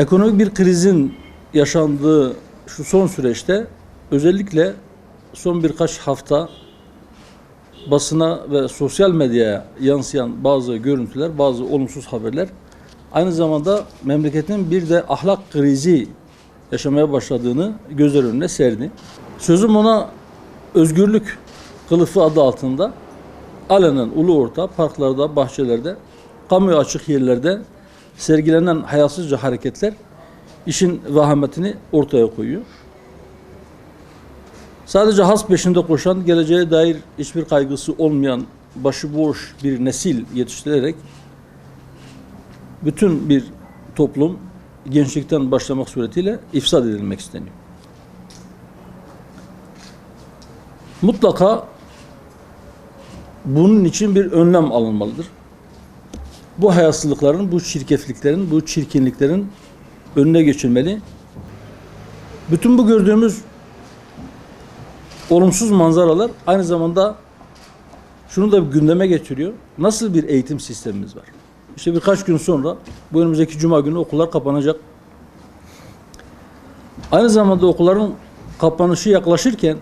Ekonomik bir krizin yaşandığı şu son süreçte özellikle son birkaç hafta basına ve sosyal medyaya yansıyan bazı görüntüler, bazı olumsuz haberler aynı zamanda memleketin bir de ahlak krizi yaşamaya başladığını gözler önüne serdi. Sözüm ona özgürlük kılıfı adı altında alenen ulu orta parklarda, bahçelerde, kamuya açık yerlerde sergilenen hayasızca hareketler işin vahametini ortaya koyuyor. Sadece has peşinde koşan, geleceğe dair hiçbir kaygısı olmayan başıboş bir nesil yetiştirerek bütün bir toplum gençlikten başlamak suretiyle ifsad edilmek isteniyor. Mutlaka bunun için bir önlem alınmalıdır. Bu hayasızlıkların, bu çirkefliklerin, bu çirkinliklerin önüne geçilmeli. Bütün bu gördüğümüz olumsuz manzaralar aynı zamanda şunu da gündeme getiriyor. Nasıl bir eğitim sistemimiz var? İşte birkaç gün sonra bu önümüzdeki cuma günü okullar kapanacak. Aynı zamanda okulların kapanışı yaklaşırken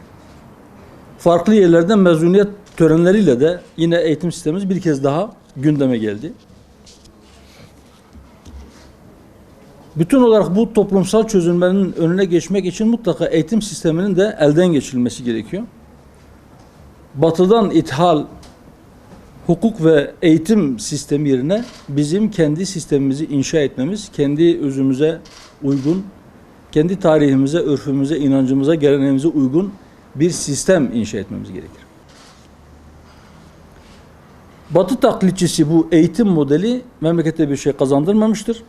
farklı yerlerden mezuniyet törenleriyle de yine eğitim sistemimiz bir kez daha gündeme geldi. Bütün olarak bu toplumsal çözülmenin önüne geçmek için mutlaka eğitim sisteminin de elden geçirilmesi gerekiyor. Batıdan ithal hukuk ve eğitim sistemi yerine bizim kendi sistemimizi inşa etmemiz, kendi özümüze uygun, kendi tarihimize, örfümüze, inancımıza, geleneğimize uygun bir sistem inşa etmemiz gerekir. Batı taklitçisi bu eğitim modeli memlekete bir şey kazandırmamıştır.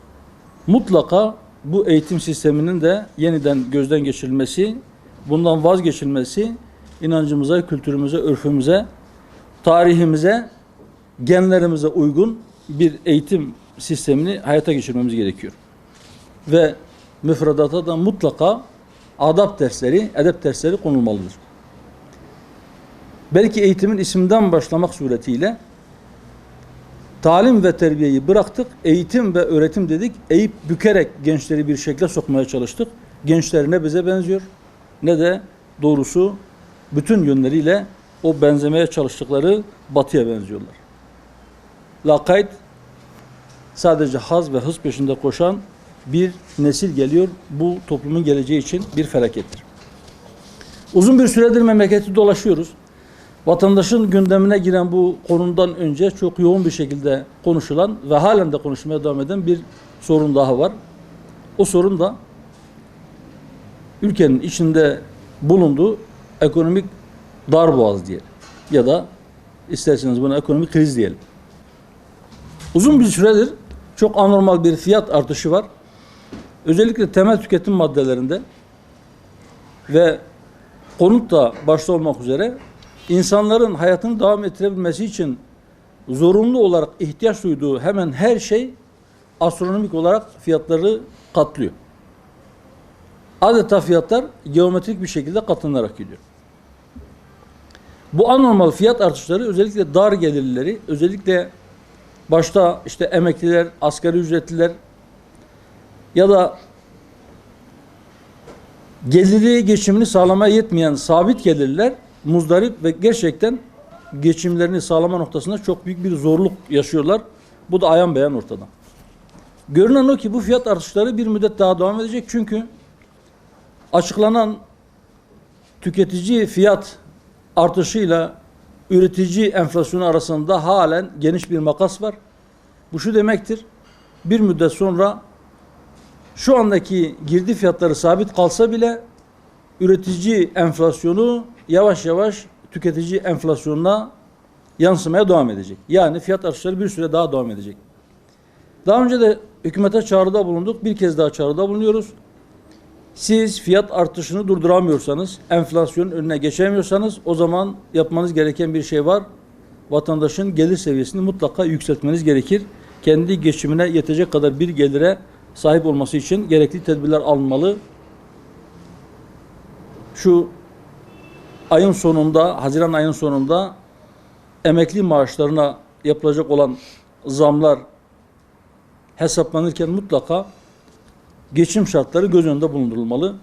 Mutlaka bu eğitim sisteminin de yeniden gözden geçirilmesi, bundan vazgeçilmesi inancımıza, kültürümüze, örfümüze, tarihimize, genlerimize uygun bir eğitim sistemini hayata geçirmemiz gerekiyor. Ve müfredata da mutlaka adab dersleri, edep dersleri konulmalıdır. Belki eğitimin isminden başlamak suretiyle talim ve terbiyeyi bıraktık, eğitim ve öğretim dedik, eğip bükerek gençleri bir şekle sokmaya çalıştık. Gençler ne bize benziyor ne de doğrusu bütün yönleriyle o benzemeye çalıştıkları batıya benziyorlar. Lakayt sadece haz ve hız peşinde koşan bir nesil geliyor. Bu toplumun geleceği için bir felakettir. Uzun bir süredir memleketi dolaşıyoruz. Vatandaşın gündemine giren bu konudan önce çok yoğun bir şekilde konuşulan ve halen de konuşmaya devam eden bir sorun daha var. O sorun da ülkenin içinde bulunduğu ekonomik darboğaz diyelim. Ya da isterseniz buna ekonomik kriz diyelim. Uzun bir süredir çok anormal bir fiyat artışı var. Özellikle temel tüketim maddelerinde ve konut da başta olmak üzere insanların hayatını devam ettirebilmesi için zorunlu olarak ihtiyaç duyduğu hemen her şey astronomik olarak fiyatları katlıyor. Adeta fiyatlar geometrik bir şekilde katlanarak gidiyor. Bu anormal fiyat artışları özellikle dar gelirlileri, özellikle başta işte emekliler, asgari ücretliler ya da geliri geçimini sağlamaya yetmeyen sabit gelirler muzdarip ve gerçekten geçimlerini sağlama noktasında çok büyük bir zorluk yaşıyorlar. Bu da ayan beyan ortada. Görünen o ki bu fiyat artışları bir müddet daha devam edecek çünkü açıklanan tüketici fiyat artışıyla üretici enflasyonu arasında halen geniş bir makas var. Bu şu demektir. Bir müddet sonra şu andaki girdi fiyatları sabit kalsa bile üretici enflasyonu yavaş yavaş tüketici enflasyonuna yansımaya devam edecek. Yani fiyat artışları bir süre daha devam edecek. Daha önce de hükümete çağrıda bulunduk. Bir kez daha çağrıda bulunuyoruz. Siz fiyat artışını durduramıyorsanız, enflasyonun önüne geçemiyorsanız o zaman yapmanız gereken bir şey var. Vatandaşın gelir seviyesini mutlaka yükseltmeniz gerekir. Kendi geçimine yetecek kadar bir gelire sahip olması için gerekli tedbirler alınmalı. Şu ayın sonunda, Haziran ayın sonunda emekli maaşlarına yapılacak olan zamlar hesaplanırken mutlaka geçim şartları göz önünde bulundurulmalı.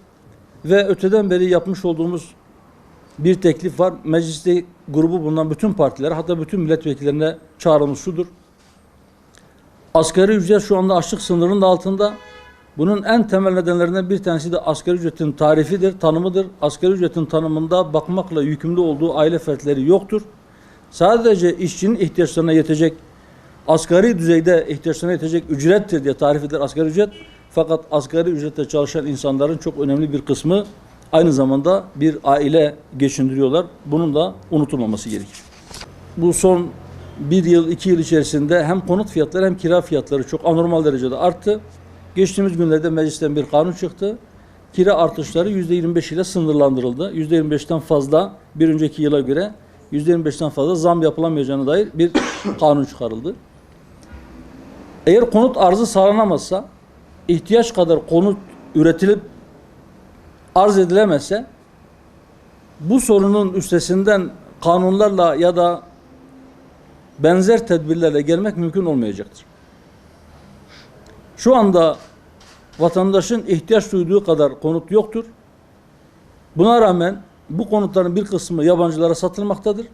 Ve öteden beri yapmış olduğumuz bir teklif var. Mecliste grubu bulunan bütün partilere hatta bütün milletvekillerine çağrımız şudur. Asgari ücret şu anda açlık sınırının da altında. Bunun en temel nedenlerinden bir tanesi de asgari ücretin tarifidir, tanımıdır. Asgari ücretin tanımında bakmakla yükümlü olduğu aile fertleri yoktur. Sadece işçinin ihtiyaçlarına yetecek, asgari düzeyde ihtiyaçlarına yetecek ücrettir diye tarif edilir asgari ücret. Fakat asgari ücretle çalışan insanların çok önemli bir kısmı aynı zamanda bir aile geçindiriyorlar. Bunun da unutulmaması gerekir. Bu son bir yıl, iki yıl içerisinde hem konut fiyatları hem kira fiyatları çok anormal derecede arttı. Geçtiğimiz günlerde meclisten bir kanun çıktı. Kira artışları yüzde 25 ile sınırlandırıldı. Yüzde 25'ten fazla bir önceki yıla göre yüzde 25'ten fazla zam yapılamayacağına dair bir kanun çıkarıldı. Eğer konut arzı sağlanamazsa, ihtiyaç kadar konut üretilip arz edilemezse bu sorunun üstesinden kanunlarla ya da benzer tedbirlerle gelmek mümkün olmayacaktır. Şu anda vatandaşın ihtiyaç duyduğu kadar konut yoktur. Buna rağmen bu konutların bir kısmı yabancılara satılmaktadır.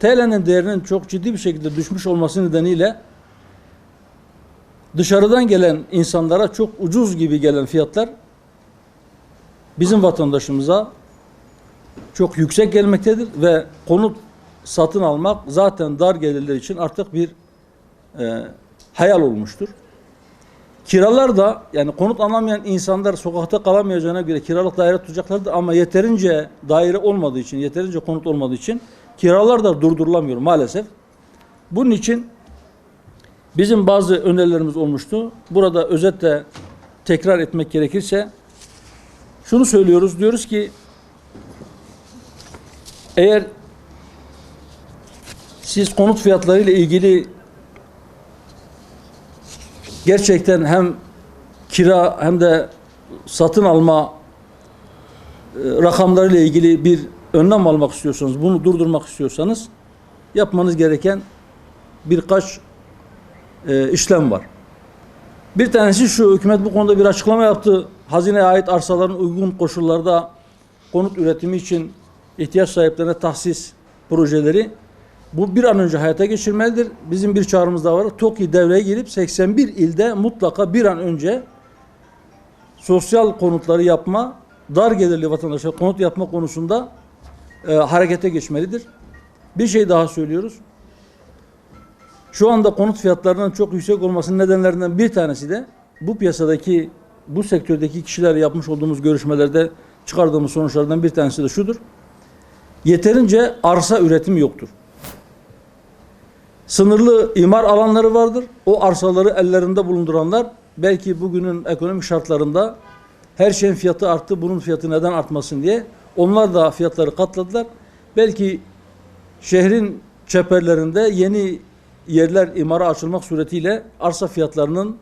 TL'nin değerinin çok ciddi bir şekilde düşmüş olması nedeniyle dışarıdan gelen insanlara çok ucuz gibi gelen fiyatlar bizim vatandaşımıza çok yüksek gelmektedir ve konut satın almak zaten dar gelirler için artık bir e, hayal olmuştur. Kiralar da yani konut alamayan insanlar sokakta kalamayacağına göre kiralık daire tutacaklardır ama yeterince daire olmadığı için, yeterince konut olmadığı için kiralar da durdurulamıyor maalesef. Bunun için bizim bazı önerilerimiz olmuştu. Burada özetle tekrar etmek gerekirse şunu söylüyoruz. Diyoruz ki eğer siz konut fiyatları ile ilgili gerçekten hem kira hem de satın alma e, rakamları ile ilgili bir önlem almak istiyorsanız, bunu durdurmak istiyorsanız yapmanız gereken birkaç e, işlem var. Bir tanesi şu, hükümet bu konuda bir açıklama yaptı. Hazineye ait arsaların uygun koşullarda konut üretimi için ihtiyaç sahiplerine tahsis projeleri bu bir an önce hayata geçirmelidir. Bizim bir çağrımız daha var. TOKİ devreye girip 81 ilde mutlaka bir an önce sosyal konutları yapma, dar gelirli vatandaşa konut yapma konusunda e, harekete geçmelidir. Bir şey daha söylüyoruz. Şu anda konut fiyatlarının çok yüksek olmasının nedenlerinden bir tanesi de bu piyasadaki, bu sektördeki kişiler yapmış olduğumuz görüşmelerde çıkardığımız sonuçlardan bir tanesi de şudur. Yeterince arsa üretimi yoktur. Sınırlı imar alanları vardır. O arsaları ellerinde bulunduranlar belki bugünün ekonomik şartlarında her şeyin fiyatı arttı, bunun fiyatı neden artmasın diye onlar da fiyatları katladılar. Belki şehrin çeperlerinde yeni yerler imara açılmak suretiyle arsa fiyatlarının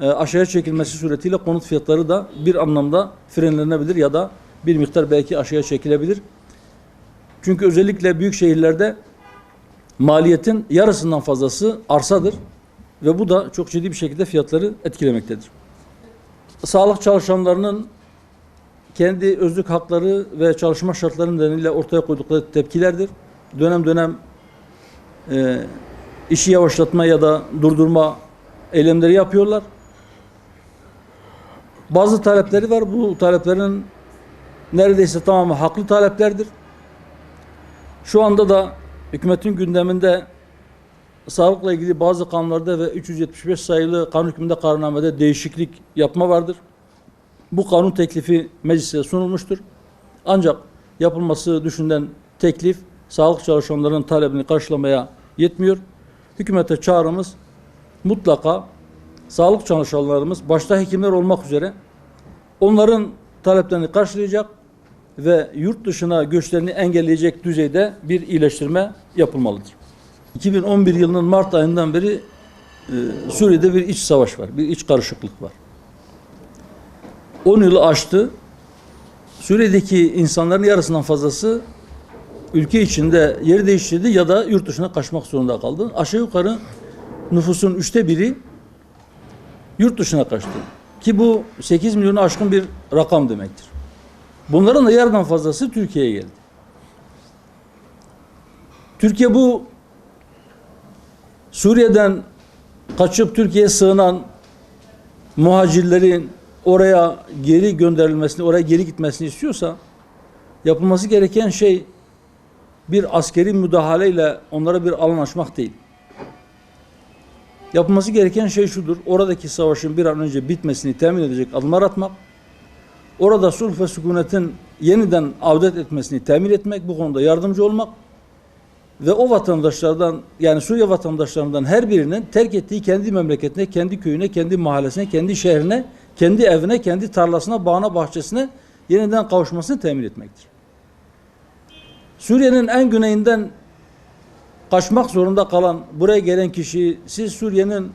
e, aşağıya çekilmesi suretiyle konut fiyatları da bir anlamda frenlenebilir ya da bir miktar belki aşağıya çekilebilir. Çünkü özellikle büyük şehirlerde maliyetin yarısından fazlası arsadır ve bu da çok ciddi bir şekilde fiyatları etkilemektedir. Sağlık çalışanlarının kendi özlük hakları ve çalışma şartları nedeniyle ortaya koydukları tepkilerdir. Dönem dönem e, işi yavaşlatma ya da durdurma eylemleri yapıyorlar. Bazı talepleri var. Bu taleplerin neredeyse tamamı haklı taleplerdir. Şu anda da hükümetin gündeminde sağlıkla ilgili bazı kanunlarda ve 375 sayılı kanun hükmünde kararnamede değişiklik yapma vardır. Bu kanun teklifi meclise sunulmuştur. Ancak yapılması düşünülen teklif sağlık çalışanlarının talebini karşılamaya yetmiyor. Hükümete çağrımız mutlaka sağlık çalışanlarımız başta hekimler olmak üzere onların taleplerini karşılayacak ve yurt dışına göçlerini engelleyecek düzeyde bir iyileştirme yapılmalıdır. 2011 yılının Mart ayından beri e, Suriye'de bir iç savaş var, bir iç karışıklık var. 10 yılı aştı. Suriye'deki insanların yarısından fazlası ülke içinde yer değiştirdi ya da yurt dışına kaçmak zorunda kaldı. Aşağı yukarı nüfusun üçte biri yurt dışına kaçtı. Ki bu 8 milyonu aşkın bir rakam demektir. Bunların da yarıdan fazlası Türkiye'ye geldi. Türkiye bu Suriye'den kaçıp Türkiye'ye sığınan muhacirlerin oraya geri gönderilmesini, oraya geri gitmesini istiyorsa yapılması gereken şey bir askeri müdahaleyle onlara bir alan açmak değil. Yapılması gereken şey şudur. Oradaki savaşın bir an önce bitmesini temin edecek adımlar atmak. Orada sulh ve sükunetin yeniden avdet etmesini temin etmek, bu konuda yardımcı olmak ve o vatandaşlardan yani Suriye vatandaşlarından her birinin terk ettiği kendi memleketine, kendi köyüne, kendi mahallesine, kendi şehrine, kendi evine, kendi tarlasına, bağına, bahçesine yeniden kavuşmasını temin etmektir. Suriye'nin en güneyinden kaçmak zorunda kalan buraya gelen kişiyi siz Suriye'nin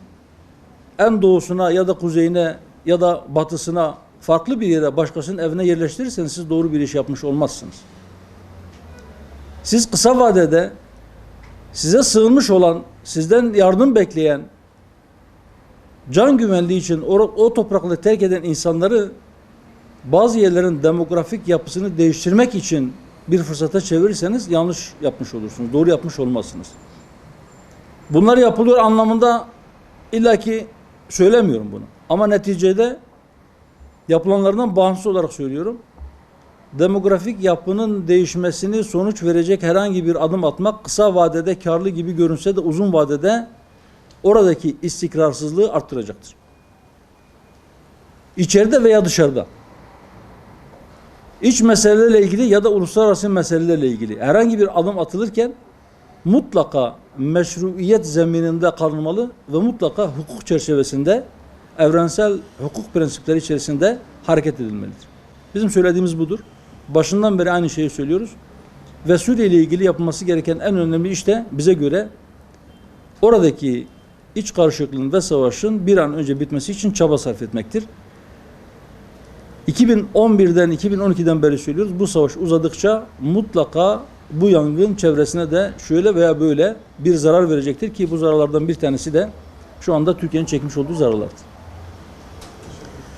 en doğusuna ya da kuzeyine ya da batısına farklı bir yere başkasının evine yerleştirirseniz siz doğru bir iş yapmış olmazsınız. Siz kısa vadede size sığınmış olan, sizden yardım bekleyen, can güvenliği için o, o toprakları terk eden insanları bazı yerlerin demografik yapısını değiştirmek için bir fırsata çevirirseniz yanlış yapmış olursunuz. Doğru yapmış olmazsınız. Bunlar yapılıyor anlamında illaki söylemiyorum bunu. Ama neticede yapılanlardan bağımsız olarak söylüyorum. Demografik yapının değişmesini sonuç verecek herhangi bir adım atmak kısa vadede karlı gibi görünse de uzun vadede oradaki istikrarsızlığı arttıracaktır. İçeride veya dışarıda. İç meselelerle ilgili ya da uluslararası meselelerle ilgili herhangi bir adım atılırken mutlaka meşruiyet zemininde kalınmalı ve mutlaka hukuk çerçevesinde evrensel hukuk prensipleri içerisinde hareket edilmelidir. Bizim söylediğimiz budur. Başından beri aynı şeyi söylüyoruz. Ve Suriye ile ilgili yapılması gereken en önemli iş de bize göre oradaki iç karışıklığın ve savaşın bir an önce bitmesi için çaba sarf etmektir. 2011'den 2012'den beri söylüyoruz. Bu savaş uzadıkça mutlaka bu yangın çevresine de şöyle veya böyle bir zarar verecektir ki bu zararlardan bir tanesi de şu anda Türkiye'nin çekmiş olduğu zararlardır.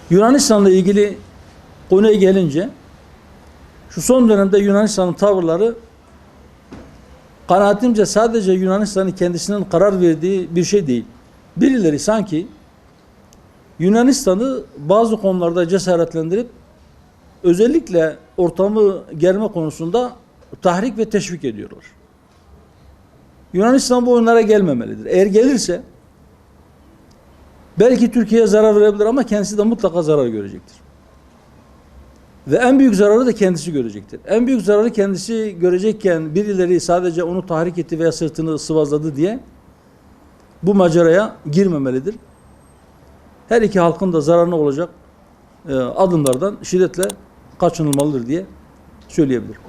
Yunanistan'la ilgili konuya gelince şu son dönemde Yunanistan'ın tavırları kanaatimce sadece Yunanistan'ın kendisinin karar verdiği bir şey değil. Birileri sanki Yunanistan'ı bazı konularda cesaretlendirip özellikle ortamı germe konusunda tahrik ve teşvik ediyorlar. Yunanistan bu oyunlara gelmemelidir. Eğer gelirse belki Türkiye'ye zarar verebilir ama kendisi de mutlaka zarar görecektir. Ve en büyük zararı da kendisi görecektir. En büyük zararı kendisi görecekken birileri sadece onu tahrik etti veya sırtını sıvazladı diye bu maceraya girmemelidir. Her iki halkın da zararına olacak e, adımlardan şiddetle kaçınılmalıdır diye söyleyebilirim.